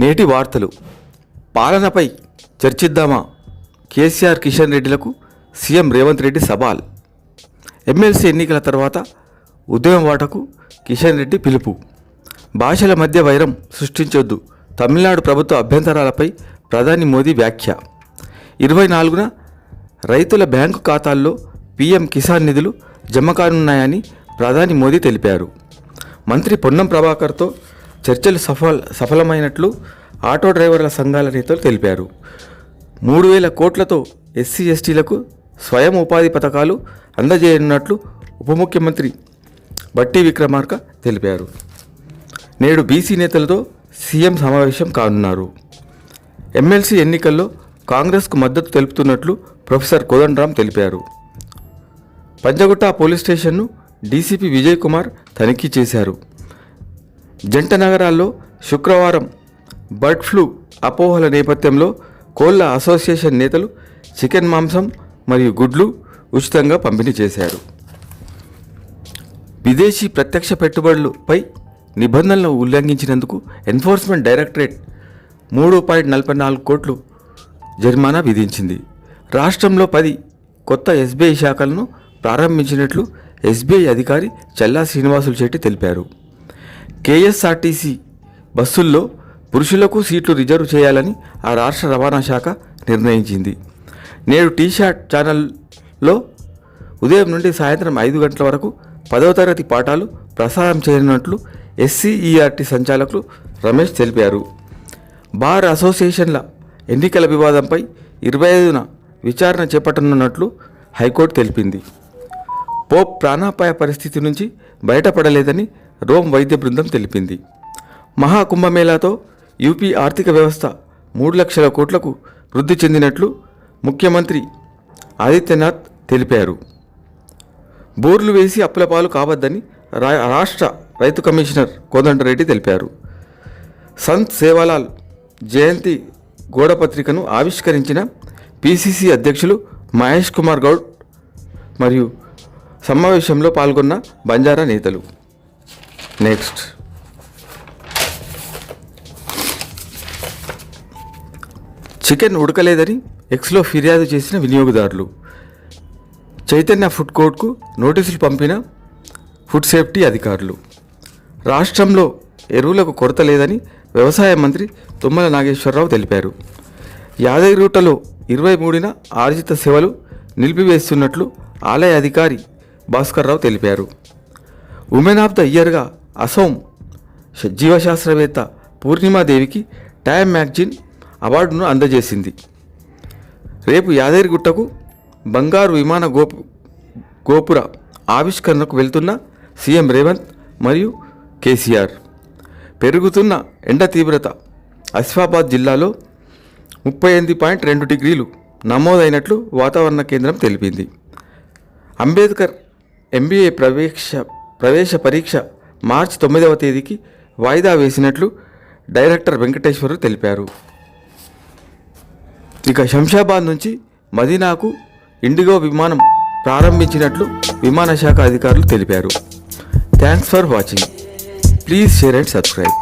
నేటి వార్తలు. పాలనపై చర్చిద్దామా? కేసీఆర్ కిషన్ రెడ్డిలకు సీఎం రేవంత్ రెడ్డి సవాల్. ఎమ్మెల్సీ ఎన్నికల తర్వాత ఉదయం వాటకు కిషన్ రెడ్డి పిలుపు. భాషల మధ్య వైరం సృష్టించొద్దు. తమిళనాడు ప్రభుత్వ అభ్యంతరాలపై ప్రధాని మోదీ వ్యాఖ్య. ఇరవై నాలుగున రైతుల బ్యాంకు ఖాతాల్లో పీఎం కిసాన్ నిధులు జమ కానున్నాయని ప్రధాని మోదీ తెలిపారు. మంత్రి పొన్నం ప్రభాకర్తో చర్చలు సఫల సఫలమైనట్లు ఆటో డ్రైవర్ల సంఘాల నేతలు తెలిపారు. మూడు వేల కోట్లతో ఎస్సీ ఎస్టీలకు స్వయం ఉపాధి పథకాలు అందజేయనున్నట్లు ఉప ముఖ్యమంత్రి బట్టి విక్రమార్క తెలిపారు. నేడు బీసీ నేతలతో సీఎం సమావేశం కానున్నారు. ఎమ్మెల్సీ ఎన్నికల్లో కాంగ్రెస్కు మద్దతు తెలుపుతున్నట్లు ప్రొఫెసర్ కోదండరాం తెలిపారు. పంజగుట్ట పోలీస్ స్టేషన్ను డీసీపీ విజయ్ కుమార్ తనిఖీ చేశారు. జంట నగరాల్లో శుక్రవారం బర్డ్ ఫ్లూ అపోహల నేపథ్యంలో కోళ్ళ అసోసియేషన్ నేతలు చికెన్ మాంసం మరియు గుడ్లు ఉచితంగా పంపిణీ చేశారు. విదేశీ ప్రత్యక్ష పెట్టుబడులపై నిబంధనలను ఉల్లంఘించినందుకు ఎన్ఫోర్స్మెంట్ డైరెక్టరేట్ మూడు పాయింట్ నలభై నాలుగు కోట్లు జరిమానా విధించింది. రాష్ట్రంలో పది కొత్త ఎస్బీఐ శాఖలను ప్రారంభించినట్లు ఎస్బీఐ అధికారి చల్లా శ్రీనివాసులు శెట్టి తెలిపారు. కేఎస్ఆర్టీసీ బస్సుల్లో పురుషులకు సీట్లు రిజర్వ్ చేయాలని ఆ రాష్ట్ర రవాణా శాఖ నిర్ణయించింది. నేడు టీ ఛానల్లో ఉదయం నుండి సాయంత్రం ఐదు గంటల వరకు పదవ తరగతి పాఠాలు ప్రసారం చేయనున్నట్లు ఎస్సీఈఆర్టీ సంచాలకులు రమేష్ తెలిపారు. బార్ అసోసియేషన్ల ఎన్నికల వివాదంపై ఇరవై ఐదున విచారణ చేపట్టనున్నట్లు హైకోర్టు తెలిపింది. పోప్ ప్రాణాపాయ పరిస్థితి నుంచి బయటపడలేదని రోమ్ వైద్య బృందం తెలిపింది. మహాకుంభమేళాతో యూపీ ఆర్థిక వ్యవస్థ మూడు లక్షల కోట్లకు వృద్ధి చెందినట్లు ముఖ్యమంత్రి ఆదిత్యనాథ్ తెలిపారు. బోర్లు వేసి అప్పులపాలు కావద్దని రా రాష్ట్ర రైతు కమిషనర్ కోదండరెడ్డి తెలిపారు. సంత్ సేవాలాల్ జయంతి గోడపత్రికను ఆవిష్కరించిన పిసిసి అధ్యక్షులు మహేష్ కుమార్ గౌడ్ మరియు సమావేశంలో పాల్గొన్న బంజారా నేతలు. నెక్స్ట్. చికెన్ ఉడకలేదని ఎక్స్లో ఫిర్యాదు చేసిన వినియోగదారులు. చైతన్య ఫుడ్ కోర్టుకు నోటీసులు పంపిన ఫుడ్ సేఫ్టీ అధికారులు. రాష్ట్రంలో ఎరువులకు కొరత లేదని వ్యవసాయ మంత్రి తుమ్మల నాగేశ్వరరావు తెలిపారు. యాదగిరిగుట్టలో ఇరవై మూడున ఆర్జిత సేవలు నిలిపివేస్తున్నట్లు ఆలయ అధికారి భాస్కర్రావు తెలిపారు. ఉమెన్ ఆఫ్ ద ఇయర్గా అసోం జీవశాస్త్రవేత్త పూర్ణిమాదేవికి టైమ్ మ్యాగజిన్ అవార్డును అందజేసింది. రేపు యాదగిరిగుట్టకు బంగారు విమాన గోపు గోపుర ఆవిష్కరణకు వెళ్తున్న సీఎం రేవంత్ మరియు కేసీఆర్. పెరుగుతున్న ఎండ తీవ్రత ఆసిఫాబాద్ జిల్లాలో ముప్పై ఎనిమిది పాయింట్ రెండు డిగ్రీలు నమోదైనట్లు వాతావరణ కేంద్రం తెలిపింది. అంబేద్కర్ ఎంబీఏ ప్రవేశ ప్రవేశ పరీక్ష మార్చి తొమ్మిదవ తేదీకి వాయిదా వేసినట్లు డైరెక్టర్ వెంకటేశ్వరు తెలిపారు. ఇక శంషాబాద్ నుంచి మదీనాకు ఇండిగో విమానం ప్రారంభించినట్లు విమానశాఖ అధికారులు తెలిపారు. Thanks for watching. Please share and subscribe.